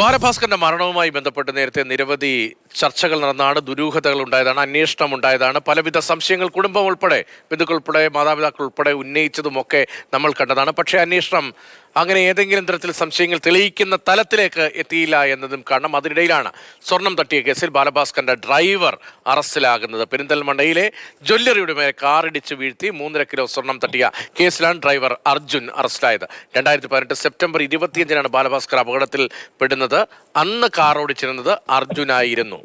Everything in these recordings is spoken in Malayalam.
ബാലഭാസ്കറിന്റെ മരണവുമായി ബന്ധപ്പെട്ട് നേരത്തെ നിരവധി ചർച്ചകൾ നടന്നാണ് ദുരൂഹതകൾ ഉണ്ടായതാണ് അന്വേഷണം ഉണ്ടായതാണ്. പലവിധ സംശയങ്ങൾ കുടുംബം ഉൾപ്പെടെ ബന്ധുക്കൾ ഉൾപ്പെടെ മാതാപിതാക്കൾ ഉൾപ്പെടെ ഉന്നയിച്ചതുമൊക്കെ നമ്മൾ കണ്ടതാണ്. പക്ഷേ അന്വേഷണം അങ്ങനെ ഏതെങ്കിലും തരത്തിൽ സംശയങ്ങൾ തെളിയിക്കുന്ന തലത്തിലേക്ക് എത്തിയില്ല എന്നതും കാരണം അതിനിടയിലാണ് സ്വർണം തട്ടിയ കേസിൽ ബാലഭാസ്കറിന്റെ ഡ്രൈവർ അറസ്റ്റിലാകുന്നത്. പെരിന്തൽമണ്ണയിലെ ജ്വല്ലറിയുടെ മേലെ കാറിടിച്ച് വീഴ്ത്തി മൂന്നര കിലോ സ്വർണം തട്ടിയ കേസിലാണ് ഡ്രൈവർ അർജുൻ അറസ്റ്റിലായത്. രണ്ടായിരത്തി പതിനെട്ട് സെപ്റ്റംബർ ഇരുപത്തിയഞ്ചിനാണ് ബാലഭാസ്കർ അപകടത്തിൽ പെടുന്നത് അന്ന് കാർ ഓടിച്ചിരുന്നത് അർജുനായിരുന്നു.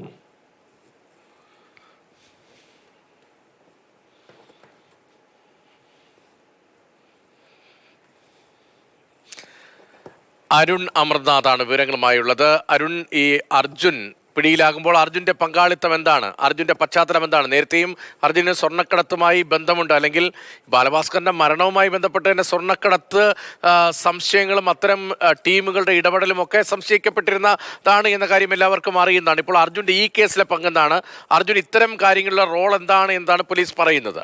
അരുൺ അമർനാഥാണ് വിവരങ്ങളുമായുള്ളത്. അരുൺ ഈ അർജുൻ പിടിയിലാകുമ്പോൾ അർജുന്റെ പങ്കാളിത്തം എന്താണ്? അർജുന്റെ പശ്ചാത്തലം എന്താണ്? നേരത്തെയും അർജുന് സ്വർണക്കടത്തുമായി ബന്ധമുണ്ട്. അല്ലെങ്കിൽ ബാലഭാസ്കറിന്റെ മരണവുമായി ബന്ധപ്പെട്ട് തന്നെ സ്വർണക്കടത്ത് സംശയങ്ങളും അത്തരം ടീമുകളുടെ ഇടപെടലും ഒക്കെ സംശയിക്കപ്പെട്ടിരുന്നതാണ് എന്ന കാര്യം എല്ലാവർക്കും അറിയുന്നതാണ്. ഇപ്പോൾ അർജുന്റെ ഈ കേസിലെ പങ്കെന്താണ്? അർജുൻ ഇത്തരം കാര്യങ്ങളിലെ റോൾ എന്താണ്? എന്താണ് പോലീസ് പറയുന്നത്?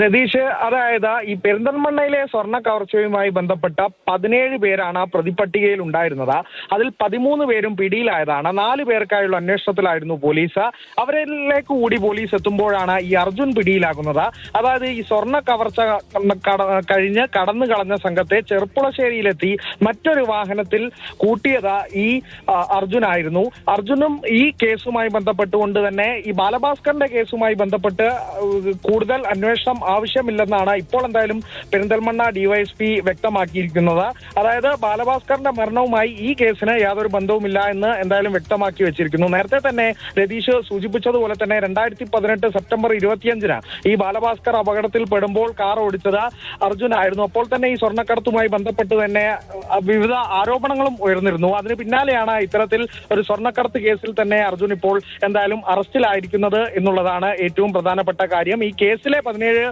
രതീഷ് അതായത് ഈ പെരിന്തൽമണ്ണയിലെ സ്വർണ കവർച്ചയുമായി ബന്ധപ്പെട്ട പതിനേഴ് പേരാണ് ആ പ്രതിപട്ടികയിൽ ഉണ്ടായിരുന്നത്. അതിൽ പതിമൂന്ന് പേരും പിടിയിലായതാണ്. നാല് പേർക്കായുള്ള അന്വേഷണത്തിലായിരുന്നു പോലീസ്. അവരിലേക്ക് കൂടി പോലീസ് എത്തുമ്പോഴാണ് ഈ അർജുൻ പിടിയിലാകുന്നത്. അതായത് ഈ സ്വർണ കവർച്ച കഴിഞ്ഞ് കടന്നു കളഞ്ഞ സംഘത്തെ ചെറുപ്പുളശ്ശേരിയിലെത്തി മറ്റൊരു വാഹനത്തിൽ കൂട്ടിയത് ഈ അർജുൻ ആയിരുന്നു അർജുനും ഈ കേസുമായി ബന്ധപ്പെട്ടുകൊണ്ട് തന്നെ ഈ ബാലഭാസ്കറിന്റെ കേസുമായി ബന്ധപ്പെട്ട് കൂടുതൽ അന്വേഷണം ആവശ്യമില്ലെന്നാണ് ഇപ്പോൾ എന്തായാലും പെരിന്തൽമണ്ണ ഡിവൈഎസ്പി വ്യക്തമാക്കിയിരിക്കുന്നത്. അതായത് ബാലഭാസ്കറിന്റെ മരണവുമായി ഈ കേസിന് യാതൊരു ബന്ധവുമില്ല എന്ന് എന്തായാലും വ്യക്തമാക്കി വെച്ചിരിക്കുന്നു. നേരത്തെ തന്നെ രതീഷ് സൂചിപ്പിച്ചതുപോലെ തന്നെ രണ്ടായിരത്തി പതിനെട്ട് സെപ്റ്റംബർ ഇരുപത്തിയഞ്ചിന് ഈ ബാലഭാസ്കർ അപകടത്തിൽ പെടുമ്പോൾ കാർ ഓടിച്ചത് അർജുനായിരുന്നു അപ്പോൾ തന്നെ ഈ സ്വർണക്കടത്തുമായി ബന്ധപ്പെട്ട് തന്നെ വിവിധ ആരോപണങ്ങളും ഉയർന്നിരുന്നു. അതിന് പിന്നാലെയാണ് ഇത്തരത്തിൽ ഒരു സ്വർണക്കടത്ത് കേസിൽ തന്നെ അർജുൻ ഇപ്പോൾ എന്തായാലും അറസ്റ്റിലായിരിക്കുന്നത് എന്നുള്ളതാണ് ഏറ്റവും പ്രധാനപ്പെട്ട കാര്യം. ഈ കേസിലെ പതിനേഴ്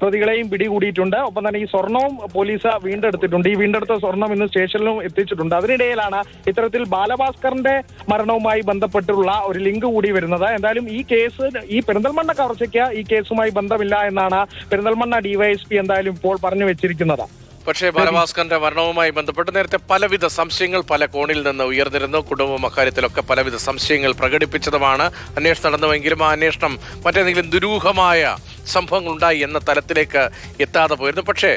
പ്രതികളെയും പിടികൂടിയിട്ടുണ്ട്. ഒപ്പം തന്നെ ഈ സ്വർണവും പോലീസ് വീണ്ടെടുത്തിട്ടുണ്ട്. ഈ വീണ്ടെടുത്ത സ്വർണം ഇന്ന് സ്റ്റേഷനിലും എത്തിച്ചിട്ടുണ്ട്. അതിനിടയിലാണ് ഇത്തരത്തിൽ ബാലഭാസ്കറിന്റെ മരണവുമായി ബന്ധപ്പെട്ടുള്ള ഒരു ലിങ്ക് കൂടി വരുന്നത്. എന്തായാലും ഈ കേസ് ഈ പെരിന്തൽമണ്ണ കവർച്ചയ്ക്ക് ഈ കേസുമായി ബന്ധമില്ല എന്നാണ് പെരിന്തൽമണ്ണ ഡിവൈഎസ്പി എന്തായാലും ഇപ്പോൾ പറഞ്ഞു വെച്ചിരിക്കുന്നത്. പക്ഷേ ബാലഭാസ്കറിന്റെ മരണവുമായി ബന്ധപ്പെട്ട് നേരത്തെ പലവിധ സംശയങ്ങൾ പല കോണിൽ നിന്ന് ഉയർന്നിരുന്നു. കുടുംബം അക്കാര്യത്തിലൊക്കെ പലവിധ സംശയങ്ങൾ പ്രകടിപ്പിച്ചതുമാണ്. അന്വേഷണം നടന്നുവെങ്കിലും ആ അന്വേഷണം മറ്റേതെങ്കിലും ദുരൂഹമായ സംഭവങ്ങൾ ഉണ്ടായി എന്ന തലത്തിലേക്ക് എത്താതെ പോയിരുന്നു. പക്ഷേ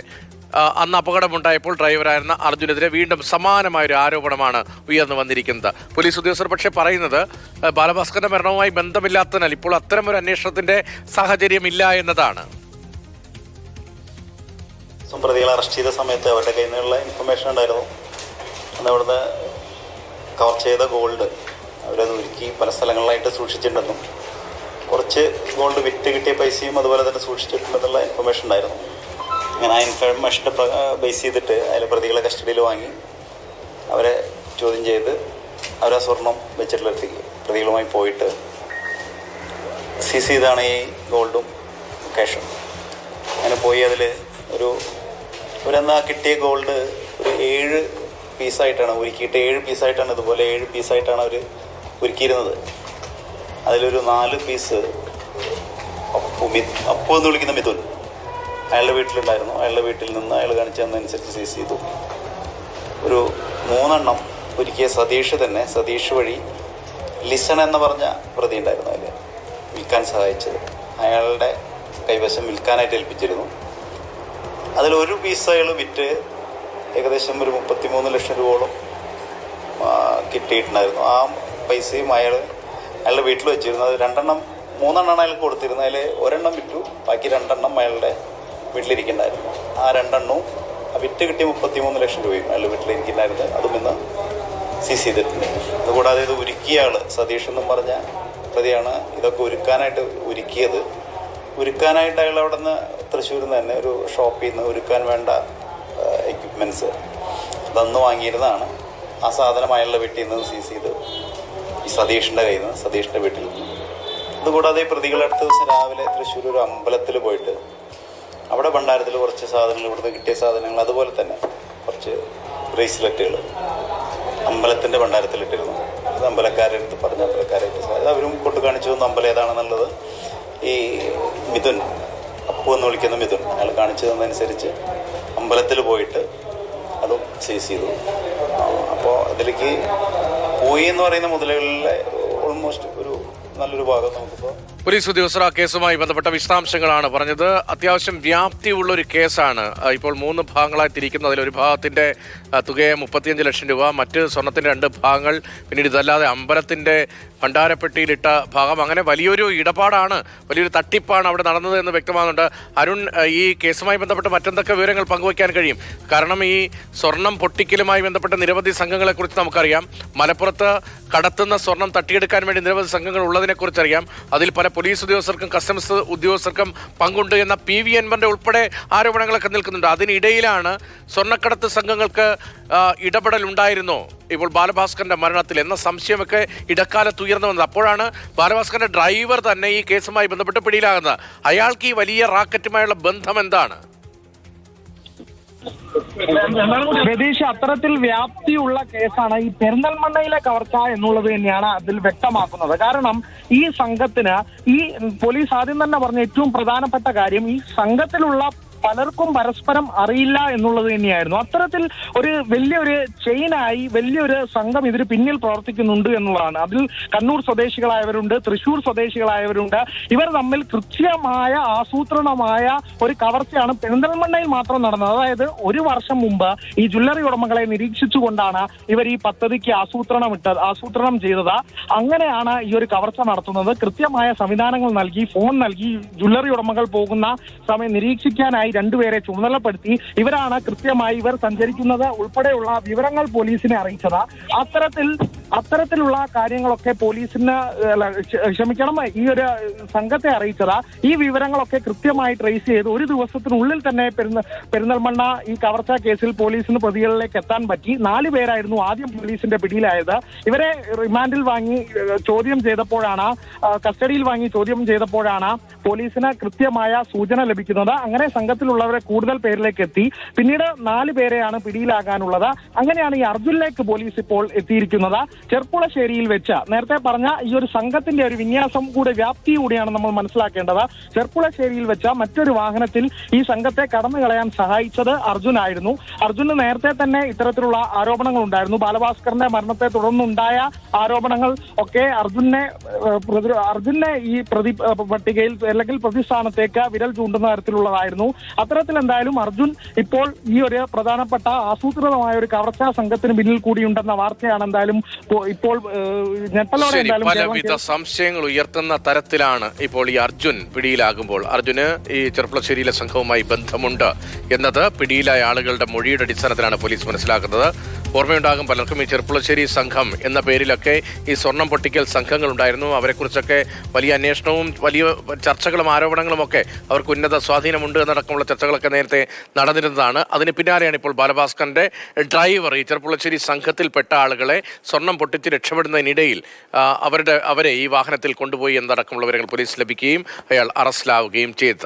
അന്ന് അപകടമുണ്ടായപ്പോൾ ഡ്രൈവറായിരുന്ന അർജുനെതിരെ വീണ്ടും സമാനമായ ഒരു ആരോപണമാണ് ഉയർന്നു വന്നിരിക്കുന്നത്. പോലീസ് ഉദ്യോഗസ്ഥർ പക്ഷേ പറയുന്നത് ബാലഭാസ്കറിന്റെ മരണവുമായി ബന്ധമില്ലാത്തതിനാൽ ഇപ്പോൾ അത്തരം ഒരു അന്വേഷണത്തിന്റെ സാഹചര്യമില്ല എന്നതാണ്. പ്രതികളെ അറസ്റ്റ് ചെയ്ത സമയത്ത് അവരുടെ കയ്യിൽ നിന്നുള്ള ഇൻഫർമേഷൻ ഉണ്ടായിരുന്നു. അന്ന് അവിടുന്ന് കവർ ചെയ്ത ഗോൾഡ് അവരത് ഒരുക്കി പല സ്ഥലങ്ങളിലായിട്ട് സൂക്ഷിച്ചിട്ടുണ്ടെന്നും കുറച്ച് ഗോൾഡ് വിറ്റ് കിട്ടിയ പൈസയും അതുപോലെ തന്നെ സൂക്ഷിച്ചിട്ടുണ്ടെന്നുള്ള ഇൻഫർമേഷൻ ഉണ്ടായിരുന്നു. അങ്ങനെ ആ ഇൻഫർമേഷന്റെ ബേസ് ചെയ്തിട്ട് അതിലെ പ്രതികളെ കസ്റ്റഡിയിൽ വാങ്ങി അവരെ ചോദ്യം ചെയ്ത് അവരെ സ്വർണം വെച്ചിട്ടുള്ള പ്രതികളുമായി പോയിട്ട് സീസ് ചെയ്താണ് ഈ ഗോൾഡും ക്യാഷും അങ്ങനെ പോയി അതിൽ ഒരു ഒരെന്നാ കിട്ടിയ ഗോൾഡ് ഒരു ഏഴ് പീസായിട്ടാണ് ഉരുക്കിയിട്ട് ഏഴ് പീസായിട്ടാണ് ഇതുപോലെ ഏഴ് പീസായിട്ടാണ് അവർ ഉരുക്കിയിരുന്നത് അതിലൊരു നാല് പീസ് അപ്പു മി അപ്പു എന്ന് വിളിക്കുന്ന മിഥുൻ. അയാളുടെ വീട്ടിലുണ്ടായിരുന്നു. അയാളുടെ വീട്ടിൽ നിന്ന് അയാൾ കാണിച്ചു തന്നതനുസരിച്ച് സീസ് ചെയ്തു. ഒരു മൂന്നെണ്ണം ഒരുക്കിയ സതീഷ് തന്നെ സതീഷ് വഴി ലിസൺ എന്ന് പറഞ്ഞ പ്രതി ഉണ്ടായിരുന്നു അതിൽ വിൽക്കാൻ സഹായിച്ചത്. അയാളുടെ കൈവശം വിൽക്കാനായിട്ട് ഏൽപ്പിച്ചിരുന്നു. അതിലൊരു പീസ് അയാൾ വിറ്റ് ഏകദേശം ഒരു മുപ്പത്തിമൂന്ന് ലക്ഷം രൂപയോളം കിട്ടിയിട്ടുണ്ടായിരുന്നു. ആ പൈസയും അയാൾ അയാളുടെ വീട്ടിൽ വെച്ചിരുന്നത്. രണ്ടെണ്ണം മൂന്നെണ്ണമാണ് അയാൾക്ക് കൊടുത്തിരുന്നത്. അതിൽ ഒരെണ്ണം വിറ്റു. ബാക്കി രണ്ടെണ്ണം അയാളുടെ വീട്ടിലിരിക്കുന്നുണ്ടായിരുന്നു. ആ രണ്ടെണ്ണവും വിറ്റ് കിട്ടിയ മുപ്പത്തി മൂന്ന് ലക്ഷം രൂപയും അയാളുടെ വീട്ടിലിരിക്കുന്നുണ്ടായിരുന്നു. അതും ഇന്ന് സീസ് ചെയ്തിട്ടുണ്ട്. അതുകൂടാതെ ഇത് ഉരുക്കിയ ആൾ സതീഷ് എന്നും പറഞ്ഞ പ്രതിയാണ് ഇതൊക്കെ ഒരുക്കാനായിട്ട് ഉരുക്കിയത്. ഉരുക്കാനായിട്ട് അയാൾ അവിടെ നിന്ന് തൃശ്ശൂരിൽ നിന്ന് തന്നെ ഒരു ഷോപ്പിൽ നിന്ന് ഒരുക്കാൻ വേണ്ട എക്യുപ്മെന്റ്സ് അതന്ന് വാങ്ങിയിരുന്നതാണ്. ആ സാധനം അയാളുടെ വീട്ടിൽ നിന്ന് സീസ് ചെയ്ത് സതീഷിന്റെ കയ്യിൽ നിന്ന് സതീഷിന്റെ വീട്ടിൽ നിന്ന്. അതുകൂടാതെ പ്രതികൾ അടുത്ത ദിവസം രാവിലെ തൃശ്ശൂർ ഒരു അമ്പലത്തിൽ പോയിട്ട് അവിടെ ഭണ്ഡാരത്തിൽ കുറച്ച് സാധനങ്ങൾ ഇവിടുന്ന് കിട്ടിയ സാധനങ്ങൾ അതുപോലെ തന്നെ കുറച്ച് ബ്രേസ്ലെറ്റുകൾ അമ്പലത്തിന്റെ ഭണ്ഡാരത്തിലിട്ടിരുന്നു അത് അമ്പലക്കാരെ അടുത്ത് പറഞ്ഞ അമ്പലക്കാരായിട്ട് അത് അവരും കൊണ്ടു കാണിച്ചു തന്നു അമ്പലം ഏതാണെന്നുള്ളത് ഈ മിഥുൻ അപ്പു എന്ന് വിളിക്കുന്ന മിഥുൻ. അയാൾ കാണിച്ചു തന്നതനുസരിച്ച് അമ്പലത്തിൽ പോയിട്ട് അതും സീസ് ചെയ്തു. അപ്പോൾ അതിലേക്ക് പോയി എന്ന് പറയുന്ന മുതലുകളിലെ ഓൾമോസ്റ്റ് ഒരു നല്ലൊരു ഭാഗം നമുക്കിപ്പോൾ പോലീസ് ഉദ്യോഗസ്ഥർ ആ കേസുമായി ബന്ധപ്പെട്ട വിശദാംശങ്ങളാണ് പറഞ്ഞത്. അത്യാവശ്യം വ്യാപ്തിയുള്ള ഒരു കേസാണ്. ഇപ്പോൾ മൂന്ന് ഭാഗങ്ങളായി തിരിക്കുന്നു. അതിൽ ഒരു ഭാഗത്തിന്റെ തുകയെ മുപ്പത്തിയഞ്ച് ലക്ഷം രൂപ മറ്റ് സ്വർണത്തിന്റെ രണ്ട് ഭാഗങ്ങൾ പിന്നീട് ഇതല്ലാതെ അമ്പലത്തിന്റെ ഭണ്ഡാരപ്പെട്ടിയിലിട്ട ഭാഗം. അങ്ങനെ വലിയൊരു ഇടപാടാണ് വലിയൊരു തട്ടിപ്പാണ് അവിടെ നടന്നത് എന്ന് വ്യക്തമാകുന്നുണ്ട്. അരുൺ ഈ കേസുമായി ബന്ധപ്പെട്ട് മറ്റെന്തൊക്കെ വിവരങ്ങൾ പങ്കുവയ്ക്കാൻ കഴിയും? കാരണം ഈ സ്വർണം പൊട്ടിക്കലുമായി ബന്ധപ്പെട്ട നിരവധി സംഘങ്ങളെക്കുറിച്ച് നമുക്കറിയാം. മലപ്പുറത്ത് കടത്തുന്ന സ്വർണം തട്ടിയെടുക്കാൻ വേണ്ടി നിരവധി സംഘങ്ങൾ ഉള്ളതിനെക്കുറിച്ച് അറിയാം അതിൽ പല പോലീസ് ഉദ്യോഗസ്ഥർക്കും കസ്റ്റംസ് ഉദ്യോഗസ്ഥർക്കും പങ്കുണ്ട് എന്ന പി വി എൻപന്റെ ഉൾപ്പെടെ ആരോപണങ്ങളൊക്കെ നിൽക്കുന്നുണ്ട്. അതിനിടയിലാണ് സ്വർണക്കടത്ത് സംഘങ്ങൾക്ക് ഇടപെടൽ ഉണ്ടായിരുന്നോ? ഇപ്പോൾ ബാലഭാസ്കറിന്റെ മരണത്തിൽ എന്ന സംശയമൊക്കെ ഇടക്കാലത്ത് ഉയർന്നു വന്നത്. അപ്പോഴാണ് ബാലഭാസ്കറിന്റെ ഡ്രൈവർ തന്നെ ഈ കേസുമായി ബന്ധപ്പെട്ട് പിടിയിലാകുന്നത്. അയാൾക്ക് ഈ വലിയ റാക്കറ്റുമായുള്ള ബന്ധം എന്താണ്? രതീഷ് അത്തരത്തിൽ വ്യാപ്തിയുള്ള കേസാണ് ഈ പെരിന്തൽമണ്ണയിലെ കവർച്ച എന്നുള്ളത് തന്നെയാണ് അതിൽ വ്യക്തമാക്കുന്നത്. കാരണം ഈ സംഘത്തിന് ഈ പോലീസ് ആദ്യം തന്നെ പറഞ്ഞ ഏറ്റവും പ്രധാനപ്പെട്ട കാര്യം ഈ സംഘത്തിലുള്ള പലർക്കും പരസ്പരം അറിയില്ല എന്നുള്ളത് തന്നെയായിരുന്നു. അത്തരത്തിൽ ഒരു വലിയൊരു ചെയിനായി വലിയൊരു സംഘം ഇതിന് പിന്നിൽ പ്രവർത്തിക്കുന്നുണ്ട് എന്നുള്ളതാണ്. അതിൽ കണ്ണൂർ സ്വദേശികളായവരുണ്ട് തൃശൂർ സ്വദേശികളായവരുണ്ട്. ഇവർ തമ്മിൽ കൃത്യമായ ആസൂത്രണമായ ഒരു കവർച്ചയാണ് പെരിന്തൽമണ്ണയിൽ മാത്രം നടന്നത്. അതായത് ഒരു വർഷം മുമ്പ് ഈ ജ്വല്ലറി ഉടമകളെ നിരീക്ഷിച്ചുകൊണ്ടാണ് ഇവർ ഈ പദ്ധതിക്ക് ആസൂത്രണം ഇട്ടത് ആസൂത്രണം ചെയ്തത്. അങ്ങനെയാണ് ഈ ഒരു കവർച്ച നടത്തുന്നത്. കൃത്യമായ സംവിധാനങ്ങൾ നൽകി ഫോൺ നൽകി ജ്വല്ലറി ഉടമകൾ പോകുന്ന സമയം നിരീക്ഷിക്കാനായി രണ്ടുപേരെ ചുമതലപ്പെടുത്തി ഇവരാണ് കൃത്യമായി ഇവർ സഞ്ചരിക്കുന്നത് ഉൾപ്പെടെയുള്ള വിവരങ്ങൾ പോലീസിനെ അറിയിച്ചത്. അത്തരത്തിൽ അത്തരത്തിലുള്ള കാര്യങ്ങളൊക്കെ പോലീസിന് ക്ഷമിക്കണം ഈ ഒരു സംഘത്തെ അറിയിച്ചത്. ഈ വിവരങ്ങളൊക്കെ കൃത്യമായി ട്രേസ് ചെയ്ത് ഒരു ദിവസത്തിനുള്ളിൽ തന്നെ പെരിന്തൽമണ്ണ ഈ കവർച്ച കേസിൽ പോലീസിന് പ്രതികളിലേക്ക് എത്താൻ പറ്റി. നാല് പേരായിരുന്നു ആദ്യം പോലീസിന്റെ പിടിയിലായത്. ഇവരെ റിമാൻഡിൽ വാങ്ങി ചോദ്യം ചെയ്തപ്പോഴാണ് കസ്റ്റഡിയിൽ വാങ്ങി ചോദ്യം ചെയ്തപ്പോഴാണ് പോലീസിന് കൃത്യമായ സൂചന ലഭിക്കുന്നത് അങ്ങനെ സംഘത്തിലുള്ളവരെ കൂടുതൽ പേരിലേക്ക് എത്തി. പിന്നീട് നാല് പേരെയാണ് പിടിയിലാകാനുള്ളത്. അങ്ങനെയാണ് ഈ അർജുനിലേക്ക് പോലീസ് ഇപ്പോൾ എത്തിയിരിക്കുന്നത്. ചെർപ്പുളശ്ശേരിയിൽ വെച്ച് നേരത്തെ പറഞ്ഞ ഈ ഒരു സംഘത്തിന്റെ ഒരു വിന്യാസം കൂടെ വ്യാപ്തി കൂടിയാണ് നമ്മൾ മനസ്സിലാക്കേണ്ടത്. ചെർപ്പുളശ്ശേരിയിൽ വെച്ച മറ്റൊരു വാഹനത്തിൽ ഈ സംഘത്തെ കടന്നു കളയാൻ സഹായിച്ചത് അർജുനായിരുന്നു. അർജുന് നേരത്തെ തന്നെ ഇത്തരത്തിലുള്ള ആരോപണങ്ങൾ ഉണ്ടായിരുന്നു. ബാലഭാസ്കറിന്റെ മരണത്തെ തുടർന്നുണ്ടായ ആരോപണങ്ങൾ ഒക്കെ അർജുനെ അർജുനെ ഈ പ്രതി പട്ടികയിൽ അല്ലെങ്കിൽ പ്രതിസ്ഥാനത്തേക്ക് വിരൽ ചൂണ്ടുന്ന തരത്തിലുള്ളതായിരുന്നു. അത്തരത്തിൽ എന്തായാലും അർജുൻ ഇപ്പോൾ ഈ ഒരു പ്രധാനപ്പെട്ട ആസൂത്രിതമായ ഒരു കവർച്ചാ സംഘത്തിന് പിന്നിൽ കൂടിയുണ്ടെന്ന വാർത്തയാണ് എന്തായാലും ഇപ്പോൾ ഞെട്ടലോടെ എന്തായാലും പലവിധ സംശയങ്ങൾ ഉയർത്തുന്ന തരത്തിലാണ് ഇപ്പോൾ ഈ അർജുൻ പിടിയിലാകുമ്പോൾ. അർജുന് ഈ ചെറുപ്പളശ്ശേരിയിലെ സംഘവുമായി ബന്ധമുണ്ട് എന്നത് പിടിയിലായ ആളുകളുടെ മൊഴിയുടെ അടിസ്ഥാനത്തിലാണ് പോലീസ് മനസ്സിലാക്കുന്നത്. ഓർമ്മയുണ്ടാകും പലർക്കും ഈ ചെറുപ്പുളശ്ശേരി സംഘം എന്ന പേരിലൊക്കെ ഈ സ്വർണം പൊട്ടിക്കൽ സംഘങ്ങൾ ഉണ്ടായിരുന്നു അവരെക്കുറിച്ചൊക്കെ വലിയ അന്വേഷണവും വലിയ ചർച്ചകളും ആരോപണങ്ങളും ഒക്കെ അവർക്ക് ഉന്നത സ്വാധീനമുണ്ട് എന്നടക്കമുള്ള ചർച്ചകളൊക്കെ നേരത്തെ നടന്നിരുന്നതാണ്. അതിന് പിന്നാലെയാണ് ഇപ്പോൾ ബാലഭാസ്കറിന്റെ ഡ്രൈവർ ഈ ചെറുപ്പുളശ്ശേരി സംഘത്തിൽപ്പെട്ട ആളുകളെ സ്വർണം പൊട്ടിച്ച് രക്ഷപ്പെടുന്നതിനിടയിൽ അവരുടെ അവരെ ഈ വാഹനത്തിൽ കൊണ്ടുപോയി എന്നടക്കമുള്ള വിവരങ്ങൾ പോലീസ് ലഭിക്കുകയും അയാൾ അറസ്റ്റിലാവുകയും ചെയ്തത്